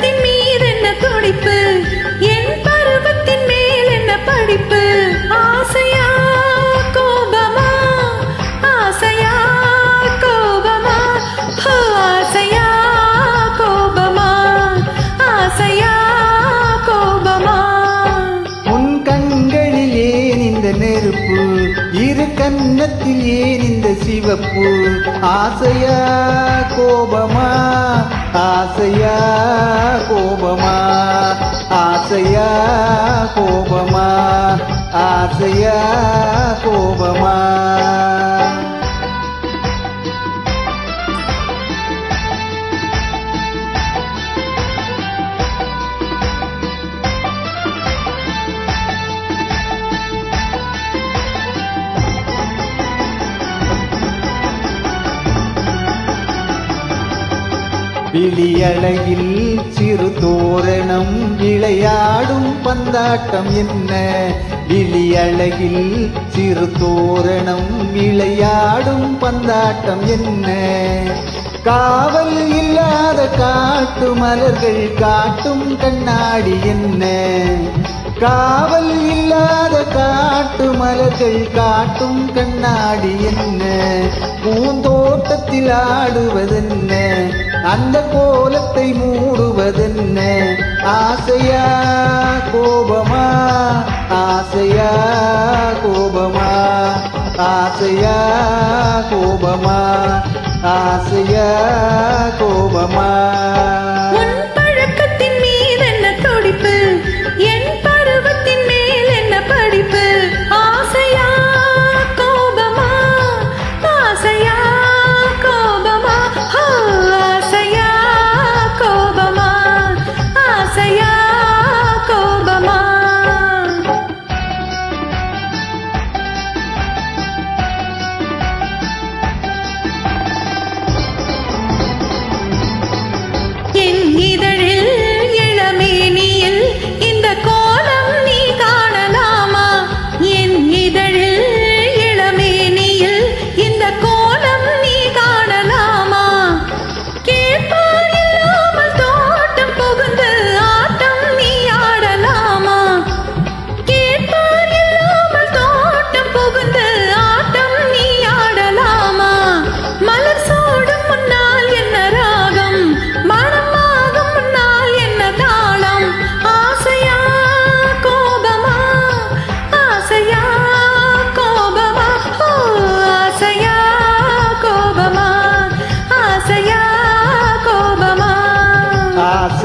பருவத்தின் மீது என்ன துடிப்பு? என் பருவத்தின் மேல் என்ன படிப்பு? ஆசையா கோபமா? ஆசையா கோபமா? ஆசையா கோபமா? ஆசையா கோபமா? உன் கண்களில் ஏன் இந்த நெருப்பு இரு கன்னத்தில் ஏன் இந்த சிவப்பு. ஆசையா கோபமா? ஆசையா கோபமா? ஆசையா கோபமா? ஆசையா கோபமா? விழியழகில் சிறு தோரணம் விளையாடும் பந்தாட்டம் என்ன? விழியழகில் சிறு தோரணம் விளையாடும் பந்தாட்டம் என்ன? காவல் இல்லாத காட்டு மலர்கள் காட்டும் கண்ணாடி என்ன? காவல் இல்லாத காட்டு மலர்கள் காட்டும் கண்ணாடி என்ன? பூந்தோட்டத்தில் ஆடுவதென்ன? அந்த கோலத்தை மூடுவதென்ன? ஆசையா கோபமா? ஆசையா கோபமா? ஆசையா கோபமா? ஆசையா கோபமா?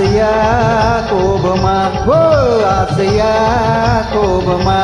ஆசையா கோபமா ஓ ஆசையா கோபமா